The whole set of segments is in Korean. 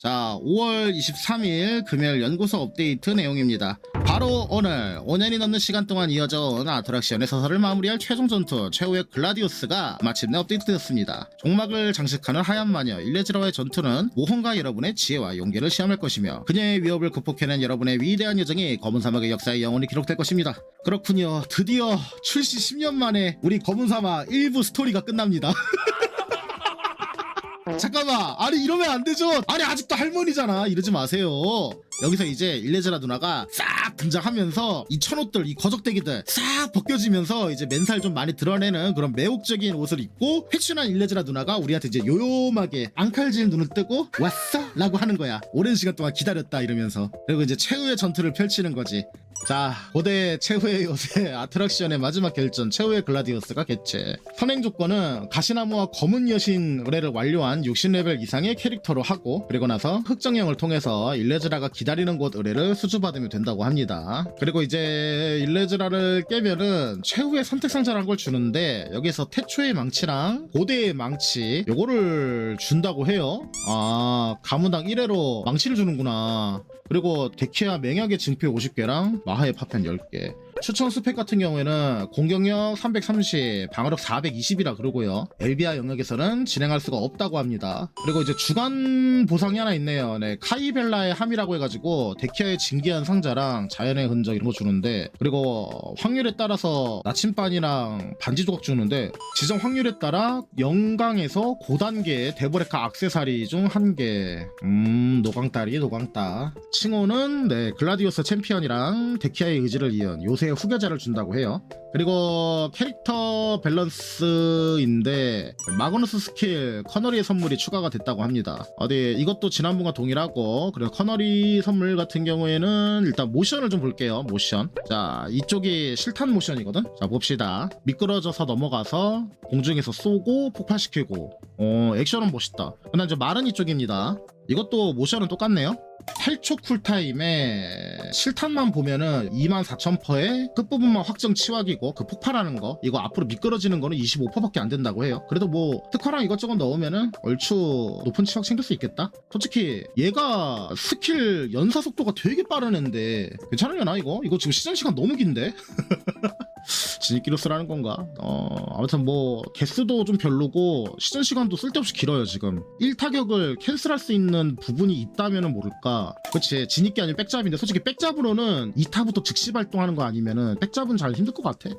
자, 5월 23일 금요일 연구소 업데이트 내용입니다. 바로 오늘 5년이 넘는 시간 동안 이어져온 아트락션의 서사를 마무리할 최종 전투 최후의 글라디우스가 마침내 업데이트되었습니다. 종막을 장식하는 하얀 마녀 일레즈라와의 전투는 모험가 여러분의 지혜와 용기를 시험할 것이며 그녀의 위협을 극복해낸 여러분의 위대한 여정이 검은 사막의 역사에 영원히 기록될 것입니다. 그렇군요. 드디어 출시 10년 만에 우리 검은 사막 1부 스토리가 끝납니다. 잠깐만. 아니 이러면 안 되죠. 아니 아직도 할머니잖아. 이러지 마세요. 여기서 이제 일레즈라 누나가 싹 등장하면서 이 천옷들 이 거적대기들 싹 벗겨지면서 이제 맨살 좀 많이 드러내는 그런 매혹적인 옷을 입고 회춘한 일레즈라 누나가 우리한테 이제 요요하게 앙칼질 눈을 뜨고 왔어? 라고 하는 거야. 오랜 시간 동안 기다렸다 이러면서. 그리고 이제 최후의 전투를 펼치는 거지 자, 고대 최후의 요새 아트락션의 마지막 결전 최후의 글라디우스가 개최. 선행 조건은 가시나무와 검은 여신 의뢰를 완료한 60레벨 이상의 캐릭터로 하고 그리고 나서 흑정형을 통해서 일레즈라가 기다리는 곳 의뢰를 수주받으면 된다고 합니다. 그리고 이제 일레즈라를 깨면은 최후의 선택 상자라는 걸 주는데 여기서 태초의 망치랑 고대의 망치 요거를 준다고 해요. 아, 가문당 1회로 망치를 주는구나. 그리고 데키아 맹약의 증표 50개랑 마하의 파편 10개. 추천 스펙 같은 경우에는 공격력 330, 방어력 420이라 그러고요. 엘비아 영역에서는 진행할 수가 없다고 합니다. 그리고 이제 주간 보상이 하나 있네요. 네, 카이벨라의 함이라고 해가지고 데키아의 진기한 상자랑 자연의 흔적 이런 거 주는데 그리고 확률에 따라서 나침반이랑 반지 조각 주는데 지정 확률에 따라 영강에서 고단계의 데브레카 악세사리 중 한 개. 음, 노광따리, 노광따. 칭호는 네, 글라디오스 챔피언이랑 데키아의 의지를 이은 요새 의 후계자를 준다고 해요. 그리고 캐릭터 밸런스인데 마그누스 스킬 커너리의 선물이 추가가 됐다고 합니다. 어디 이것도 지난번과 동일하고 그리고 커너리 선물 같은 경우에는 일단 모션을 좀 볼게요. 모션. 자 이쪽이 실탄 모션이거든. 자 봅시다. 미끄러져서 넘어가서 공중에서 쏘고 폭발시키고. 어 액션은 멋있다. 그다음 이제 마른 이쪽입니다. 이것도 모션은 똑같네요. 8초 쿨타임에 실탄만 보면은 24,000%의 끝부분만 확정 치확이고 그 폭발하는 거 이거 앞으로 미끄러지는 거는 25%밖에 안 된다고 해요 그래도 뭐 특화랑 이것저것 넣으면은 얼추 높은 치확 챙길 수 있겠다 솔직히 얘가 스킬 연사 속도가 되게 빠른 앤데 괜찮으려나 이거? 이거 지금 시전 시간 너무 긴데? 진입기로 쓰라는 건가? 어, 아무튼 뭐, 개수도 좀 별로고, 시전 시간도 쓸데없이 길어요, 지금. 1타격을 캔슬할 수 있는 부분이 있다면은 모를까. 그치, 진입기 아니면 백잡인데, 솔직히 백잡으로는 2타부터 즉시 발동하는 거 아니면은, 백잡은 잘 힘들 것 같아.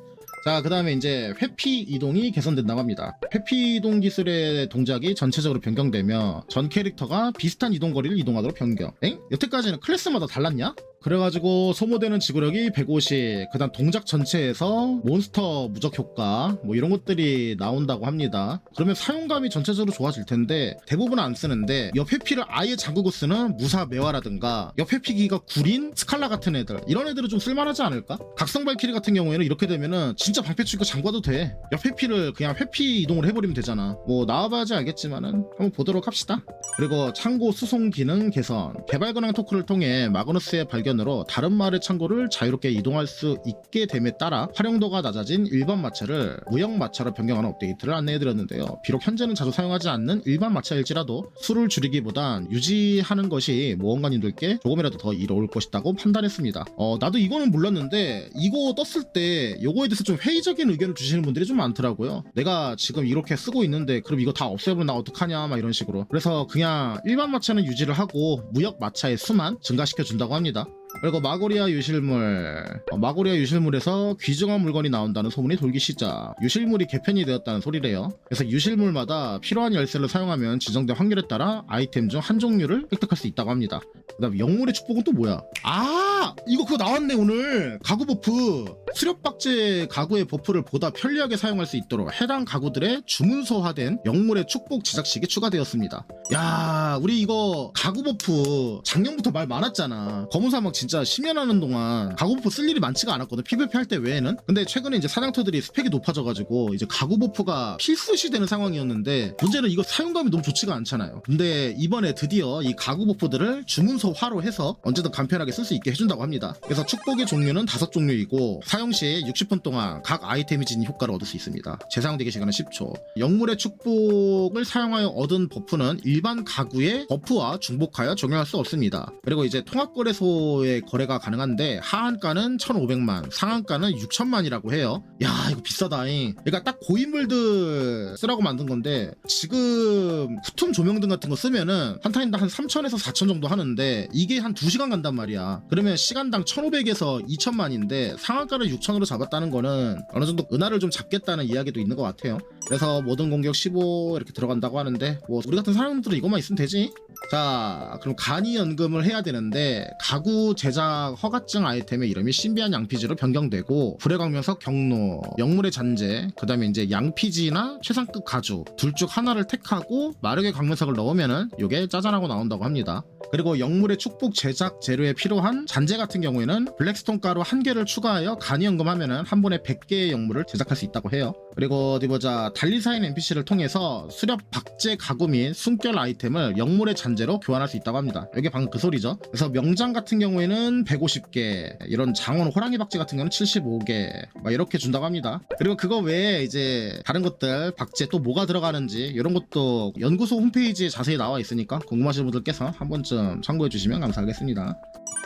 자, 그 다음에 이제 회피 이동이 개선된다고 합니다. 회피 이동 기술의 동작이 전체적으로 변경되며 전 캐릭터가 비슷한 이동 거리를 이동하도록 변경. 엥? 여태까지는 클래스마다 달랐냐? 그래가지고 소모되는 지구력이 150, 그다음 동작 전체에서 몬스터 무적 효과 뭐 이런 것들이 나온다고 합니다. 그러면 사용감이 전체적으로 좋아질 텐데 대부분 안 쓰는데 옆 회피를 아예 잠그고 쓰는 무사 매화라든가 옆 회피기가 구린 스칼라 같은 애들 이런 애들은 좀 쓸만하지 않을까? 각성 발키리 같은 경우에는 이렇게 되면은 진짜 방패 치고 잠궈도 돼. 옆 회피를 그냥 회피 이동을 해버리면 되잖아. 뭐 나와봐야지 알겠지만은 한번 보도록 합시다. 그리고 창고 수송 기능 개선 개발 근황 토크를 통해 마그누스의 발견 으로 다른 마을의 창고를 자유롭게 이동할 수 있게 됨에 따라 활용도가 낮아진 일반 마차를 무역 마차로 변경하는 업데이트를 안내해드렸는데요. 비록 현재는 자주 사용하지 않는 일반 마차일지라도 수를 줄이기보단 유지하는 것이 모험가님들께 조금이라도 더 이로울 것이라고 판단했습니다. 어 나도 이거는 몰랐는데 이거 떴을 때 이거에 대해서 좀 회의적인 의견을 주시는 분들이 좀 많더라고요. 내가 지금 이렇게 쓰고 있는데 그럼 이거 다 없애버리면 나 어떡하냐 막 이런 식으로. 그래서 그냥 일반 마차는 유지를 하고 무역 마차의 수만 증가시켜 준다고 합니다. 그리고 마고리아 유실물. 어, 마고리아 유실물에서 귀중한 물건이 나온다는 소문이 돌기 시작. 유실물이 개편이 되었다는 소리래요. 그래서 유실물마다 필요한 열쇠를 사용하면 지정된 확률에 따라 아이템 중 한 종류를 획득할 수 있다고 합니다. 그 다음 영물의 축복은 또 뭐야? 아! 이거 그거 나왔네 오늘. 가구 버프. 수렵박제 가구의 버프를 보다 편리하게 사용할 수 있도록 해당 가구들의 주문서화된 영물의 축복 제작식이 추가되었습니다 야 우리 이거 가구 버프 작년부터 말 많았잖아 검은 사막 진짜 10년 하는 동안 가구 버프 쓸 일이 많지가 않았거든 PVP 할 때 외에는 근데 최근에 이제 사냥터들이 스펙이 높아져가지고 이제 가구 버프가 필수시 되는 상황이었는데 문제는 이거 사용감이 너무 좋지가 않잖아요 근데 이번에 드디어 이 가구 버프들을 주문서화로 해서 언제든 간편하게 쓸 수 있게 해준다 해준다고 합니다. 그래서 축복의 종류는 다섯 종류이고 사용 시 60분 동안 각 아이템이 지닌 효과를 얻을 수 있습니다. 재사용되기 시간은 10초. 영물의 축복을 사용하여 얻은 버프는 일반 가구의 버프와 중복하여 적용할 수 없습니다. 그리고 이제 통합거래소의 거래가 가능한데 하한가는 1,500만, 상한가는 6천만이라고 해요. 야 이거 비싸다잉. 그러니까 딱 고인물들 쓰라고 만든 건데 지금 쿠툼 조명등 같은 거 쓰면은 한 타임당 한 3천에서 4천 정도 하는데 이게 한 2시간 간단 말이야. 그러면 시간당 1,500에서 2천만인데 상한가를 6천으로 잡았다는 거는 어느 정도 은하를 좀 잡겠다는 이야기도 있는 것 같아요. 그래서 모든 공격 15 이렇게 들어간다고 하는데 뭐 우리 같은 사람들 은 이것만 있으면 되지. 자 그럼 간이 연금을 해야 되는데 가구 제작 허가증 아이템의 이름이 신비한 양피지로 변경되고 불의 광명석 경로 영물의 잔재 그 다음에 이제 양피지나 최상급 가죽 둘 중 하나를 택하고 마력의 광명석을 넣으면은 이게 짜잔하고 나온다고 합니다 그리고 영물의 축복 제작 재료에 필요한 잔재 같은 경우에는 블랙스톤 가루 한 개를 추가하여 간이 연금하면은 한 번에 100개의 영물을 제작할 수 있다고 해요 그리고 어디 보자 달리사인 NPC를 통해서 수렵 박제 가구 및 숨결 아이템을 영물의 잔재로 교환할 수 있다고 합니다. 이게 방금 그 소리죠. 그래서 명장 같은 경우에는 150개, 이런 장원 호랑이 박제 같은 경우는 75개, 막 이렇게 준다고 합니다. 그리고 그거 외에 이제 다른 것들 박제 또 뭐가 들어가는지 이런 것도 연구소 홈페이지에 자세히 나와 있으니까 궁금하신 분들께서 한 번쯤 참고해 주시면 감사하겠습니다.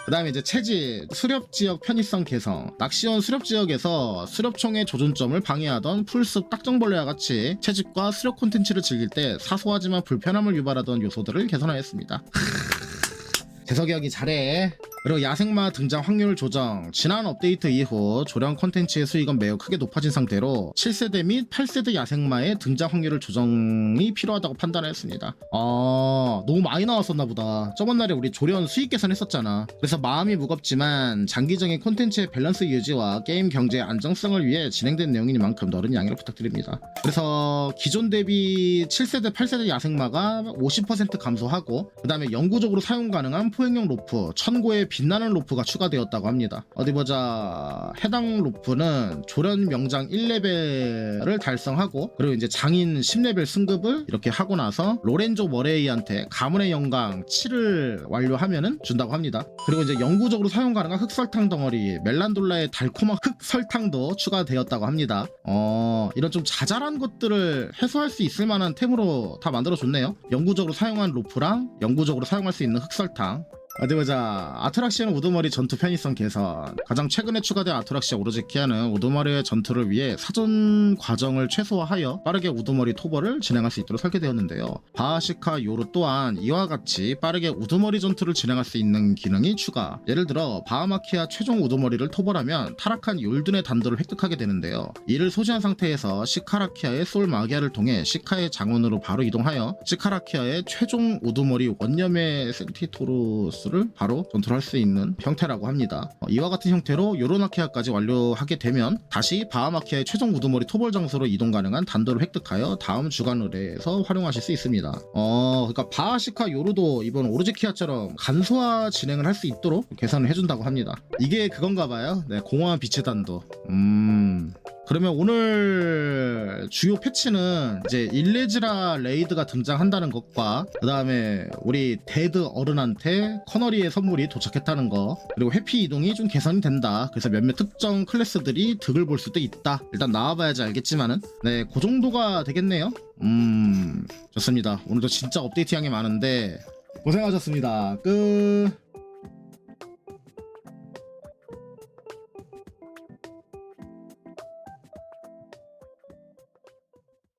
그 다음에 이제 체질, 수렵 지역 편의성 개성. 낚시원 수렵 지역에서 수렵총의 조준점을 방해하던 풀숲 딱정벌레와 같이 채집과 수렵 콘텐츠를 즐길 때 사소하지만 불편함을 유발하던 요소들을 개선하였습니다. 재석이 형이 잘해. 그리고 야생마 등장 확률 조정. 지난 업데이트 이후 조령 콘텐츠의 수익은 매우 크게 높아진 상태로 7세대 및 8세대 야생마의 등장 확률을 조정이 필요하다고 판단했습니다. 아, 너무 많이 나왔었나 보다. 저번 날에 우리 조련 수익 계산했었잖아. 그래서 마음이 무겁지만 장기적인 콘텐츠의 밸런스 유지와 게임 경제의 안정성을 위해 진행된 내용이니만큼 너른 양해를 부탁드립니다. 그래서 기존 대비 7세대, 8세대 야생마가 50% 감소하고 그 다음에 영구적으로 사용 가능한 포획용 로프, 천고의 빛나는 로프가 추가되었다고 합니다. 어디 보자. 해당 로프는 조련 명장 1레벨을 달성하고 그리고 이제 장인 10레벨 승급을 이렇게 하고 나서 로렌조 머레이한테 가문의 영광 7을 완료하면은 준다고 합니다. 그리고 이제 영구적으로 사용 가능한 흑설탕 덩어리 멜란돌라의 달콤한 흑설탕도 추가되었다고 합니다. 어, 이런 좀 자잘한 것들을 해소할 수 있을 만한 템으로 다 만들어줬네요. 영구적으로 사용한 로프랑 영구적으로 사용할 수 있는 흑설탕 어디 보자. 아트락시아는 우두머리 전투 편의성 개선. 가장 최근에 추가된 아트락시아 오르제키아는 우두머리의 전투를 위해 사전 과정을 최소화하여 빠르게 우두머리 토벌을 진행할 수 있도록 설계되었는데요. 바하시카 요루 또한 이와 같이 빠르게 우두머리 전투를 진행할 수 있는 기능이 추가. 예를 들어 바하마키아 최종 우두머리를 토벌하면 타락한 율든의 단도를 획득하게 되는데요. 이를 소지한 상태에서 시카라키아의 솔 마기아를 통해 시카의 장원으로 바로 이동하여 시카라키아의 최종 우두머리 원념의 센티토 루스 를 바로 전투를 할 수 있는 형태라고 합니다. 어, 이와 같은 형태로 요로나키아까지 완료하게 되면 다시 바하마키아의 최종 우두머리 토벌 장소로 이동 가능한 단도를 획득하여 다음 주간 의뢰에서 활용하실 수 있습니다. 어, 그러니까 바하시카 요루도 이번 오르지키아처럼 간소화 진행을 할 수 있도록 개선을 해준다고 합니다. 이게 그건가 봐요. 네, 공허한 빛의 단도. 음. 그러면 오늘 주요 패치는 이제 일레즈라 레이드가 등장한다는 것과 그 다음에 우리 데드 어른한테 커너리의 선물이 도착했다는 거 그리고 회피 이동이 좀 개선이 된다. 그래서 몇몇 특정 클래스들이 득을 볼 수도 있다. 일단 나와봐야지 알겠지만은. 네그 정도가 되겠네요. 음 좋습니다. 오늘도 진짜 업데이트 양이 많은데 고생하셨습니다. 끝